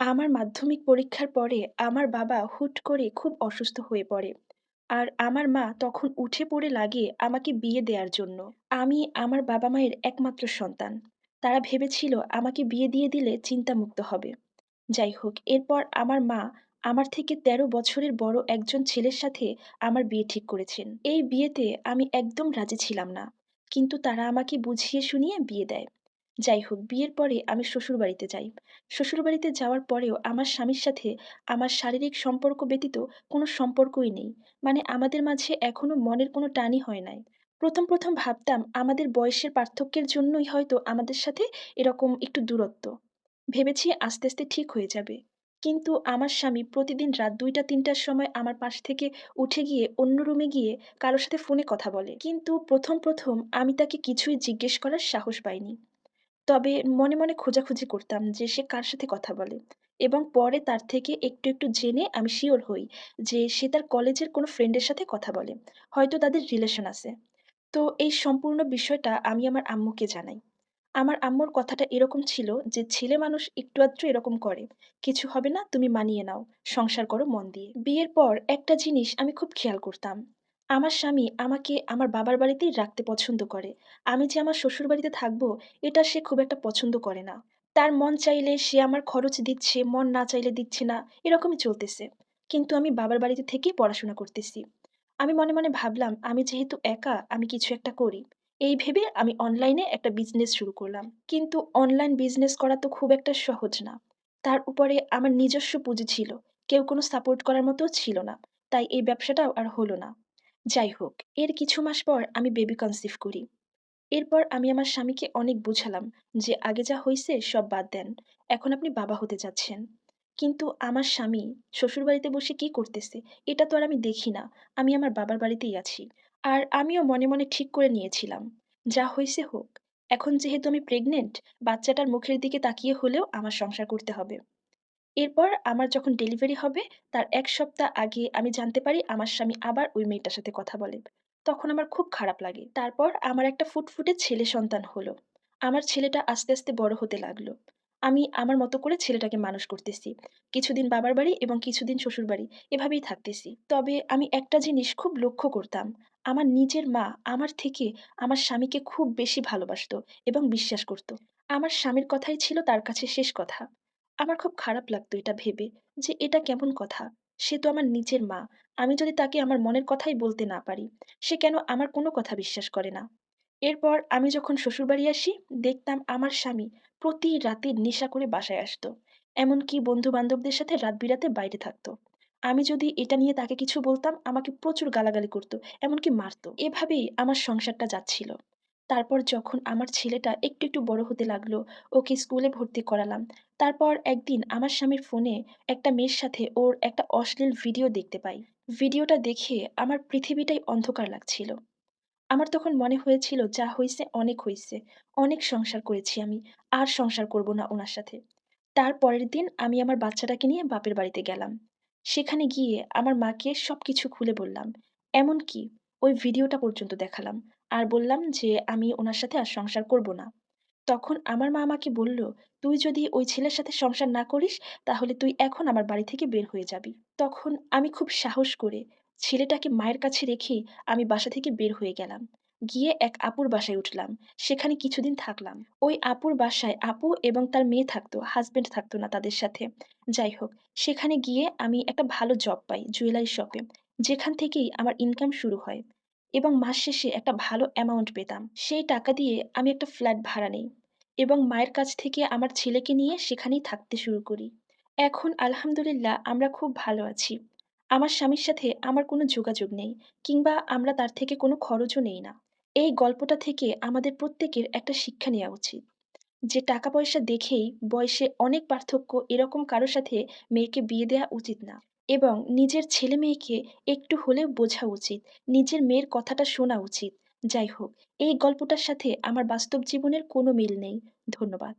আমার মাধ্যমিক পরীক্ষার পরে আমার বাবা হুট করে খুব অসুস্থ হয়ে পড়ে। আর আমার মা তখন উঠে পড়ে লাগে আমাকে বিয়ে দেয়ার জন্য। আমি আমার বাবা-মায়ের একমাত্র সন্তান। তারা ভেবেছিল আমাকে বিয়ে দিয়ে দিলে চিন্তামুক্ত হবে। যাই হোক, এরপর আমার মা আমার থেকে ১৩ বছরের বড় একজন ছেলের সাথে আমার বিয়ে ঠিক করেছেন। এই বিয়েতে আমি একদম রাজি ছিলাম না। কিন্তু তারা আমাকে বুঝিয়ে শুনিয়ে বিয়ে দেয়। যাই হোক, বিয়ের পরে আমি শ্বশুরবাড়িতে যাই। শ্বশুরবাড়িতে যাওয়ার পরেও আমার স্বামীর সাথে আমার শারীরিক সম্পর্ক ব্যতীত কোনো সম্পর্কই নেই। মানে আমাদের মাঝে এখনও মনের কোনো টানই হয় নাই। ১ম, ১ম ভাবতাম আমাদের বয়সের পার্থক্যের জন্যই হয়তো আমাদের সাথে এরকম একটু দূরত্ব। ভেবেছি আস্তে, আস্তে ঠিক হয়ে যাবে। কিন্তু আমার স্বামী প্রতিদিন রাত ২টা-৩টার সময় আমার পাশ থেকে উঠে গিয়ে অন্য রুমে গিয়ে কারোর সাথে ফোনে কথা বলে। কিন্তু ১ম, ১ম আমি তাকে কিছুই জিজ্ঞেস করার সাহস পাইনি। তবে মনে, মনে খোঁজাখুঁজি করতাম যে সে কার সাথে কথা বলে এবং পরে তার থেকে একটু, একটু জেনে আমি শিওর হই যে সে তার কলেজের কোনো ফ্রেন্ডের সাথে কথা বলে। হয়তো তাদের রিলেশন আছে। তো এই সম্পূর্ণ বিষয়টা আমি আমার আম্মুকে জানাই। আমার আম্মুর কথাটা এরকম ছিল যে, "ছেলে মানুষ একটু আধটু এরকম করে। কিছু হবে না, তুমি মানিয়ে নাও। সংসার করো মন দিয়ে।" বিয়ের পর একটা জিনিস আমি খুব খেয়াল করতাম। আমার স্বামী আমাকে আমার বাবার বাড়িতেই রাখতে পছন্দ করে। আমি যে আমার শ্বশুর বাড়িতে থাকব, এটা সে খুব একটা পছন্দ করে না। তার মন চাইলে সে আমার খরচ দিচ্ছে, মন না চাইলে দিচ্ছে না, এরকমই চলতেছে। কিন্তু আমি বাবার বাড়িতে থেকেই পড়াশোনা করতেছি। আমি মনে, মনে ভাবলাম আমি যেহেতু একা, আমি কিছু একটা করি। এই ভেবে আমি অনলাইনে একটা বিজনেস শুরু করলাম। কিন্তু অনলাইন বিজনেস করা তো খুব একটা সহজ না। তার উপরে আমার নিজস্ব পুঁজি ছিল। কেউ কোনো সাপোর্ট করার মতো ছিল না। তাই এই ব্যবসাটাও আর হলো না। যাই হোক, এর কিছু মাস পর আমি বেবি কনসিভ করি। এরপর আমি আমার স্বামীকে অনেক বুঝালাম যে, "আগে যা হয়েছে সব বাদ দেন। এখন আপনি বাবা হতে যাচ্ছেন।" কিন্তু আমার স্বামী শ্বশুরবাড়িতে বসে কি করতেছে, এটা তো আর আমি দেখি না। আমি আমার বাবার বাড়িতেই আছি। আর আমিও মনে, মনে ঠিক করে নিয়েছিলাম, যা হইছে হোক। এখন যেহেতু আমি প্রেগনেন্ট, বাচ্চাটার মুখের দিকে তাকিয়ে হলেও আমার সংসার করতে হবে। এরপর আমার যখন ডেলিভারি হবে তার এক সপ্তাহ আগে আমি জানতে পারি আমার স্বামী আবার ওই মেয়েটার সাথে কথা বলে। তখন আমার খুব খারাপ লাগে। তারপর আমার একটা ফুটফুটে ছেলে সন্তান হলো। আমার ছেলেটা আস্তে, আস্তে বড় হতে লাগল। আমি আমার মতো করে ছেলেটাকে মানুষ করতেছি। কিছুদিন বাবার বাড়ি এবং কিছুদিন শ্বশুরবাড়ি এভাবেই থাকতেছি। তবে আমি একটা জিনিস খুব লক্ষ্য করতাম। আমার নিজের মা আমার থেকে আমার স্বামীকে খুব বেশি ভালোবাসতো এবং বিশ্বাস করত। আমার স্বামীর কথাই ছিল তার কাছে শেষ কথা। আমার খুব খারাপ লাগতো এটা ভেবে যে এটা কেমন কথা? সে তো আমার নিজের মা। আমি যদি তাকে আমার মনের কথাই বলতে না পারি, সে কেন আমার কোনো কথা বিশ্বাস করে না? এরপর আমি যখন শ্বশুরবাড়ি আসি, দেখতাম আমার স্বামী প্রতি রাতে নেশা করে বাসায় আসতো। এমনকি বন্ধু-বান্ধবদের সাথে রাত-বিরাতে বাইরে থাকতো। আমি যদি এটা নিয়ে তাকে কিছু বলতাম, আমাকে প্রচুর গালাগালি করতো, এমনকি মারতো। এভাবেই আমার সংসারটা যাচ্ছিল। তারপর যখন আমার ছেলেটা একটু, একটু বড় হতে লাগল, ওকে স্কুলে ভর্তি করালাম। তারপর একদিন আমার স্বামীর ফোনে একটা মেয়ের সাথে ওর একটা অশ্লীল ভিডিও দেখতে পাই। ভিডিওটা দেখে আমার পৃথিবীটাই অন্ধকার লাগছিল। আমার তখন মনে হয়েছিল যা হইছে অনেক হয়েছে অনেক সংসার করেছি আমি। আর সংসার করব না ওনার সাথে। তার পরের দিন আমি আমার বাচ্চাটাকে নিয়ে বাপের বাড়িতে গেলাম। সেখানে গিয়ে আমার মাকে সবকিছু খুলে বললাম। এমনকি ওই ভিডিওটা পর্যন্ত দেখালাম। আর বললাম যে আমি ওনার সাথে আর সংসার করব না। তখন আমার মা আমাকে বলল, "তুই যদি ওই ছেলের সাথে সংসার না করিস, তাহলে তুই এখন আমার বাড়ি থেকে বের হয়ে যাবি।" তখন আমি খুব সাহস করে ছেলেটাকে মায়ের কাছে রেখে আমি বাসা থেকে বের হয়ে গেলাম। গিয়ে এক আপুর বাসায় উঠলাম। সেখানে কিছুদিন থাকলাম। ওই আপুর বাসায় আপু এবং তার মেয়ে থাকতো, হাসব্যান্ড থাকতো না তাদের সাথে। যাই হোক, সেখানে গিয়ে আমি একটা ভালো জব পাই জুয়েলারি শপে। যেখান থেকেই আমার ইনকাম শুরু হয় এবং মাস শেষে একটা ভালো অ্যামাউন্ট পেতাম। সেই টাকা দিয়ে আমি একটা ফ্ল্যাট ভাড়া নেই। এবং মায়ের কাছ থেকে আমার ছেলেকে নিয়ে সেখানেই থাকতে শুরু করি। এখন আলহামদুলিল্লাহ আমরা খুব ভালো আছি। আমার স্বামীর সাথে আমার কোনো যোগাযোগ নেই কিংবা আমরা তার থেকে কোনো খরচও নেই না। এই গল্পটা থেকে আমাদের প্রত্যেকের একটা শিক্ষা নেওয়া উচিত। যে টাকা-পয়সা দেখেই বয়সে অনেক পার্থক্য এরকম কারও সাথে মেয়েকে বিয়ে দেওয়া উচিত না। এবং নিজের ছেলে-মেয়েকে একটু হলেও বোঝা উচিত। নিজের মেয়ের কথাটা শোনা উচিত। যাই হোক, এই গল্পটার সাথে আমার বাস্তব জীবনের কোনো মিল নেই। ধন্যবাদ।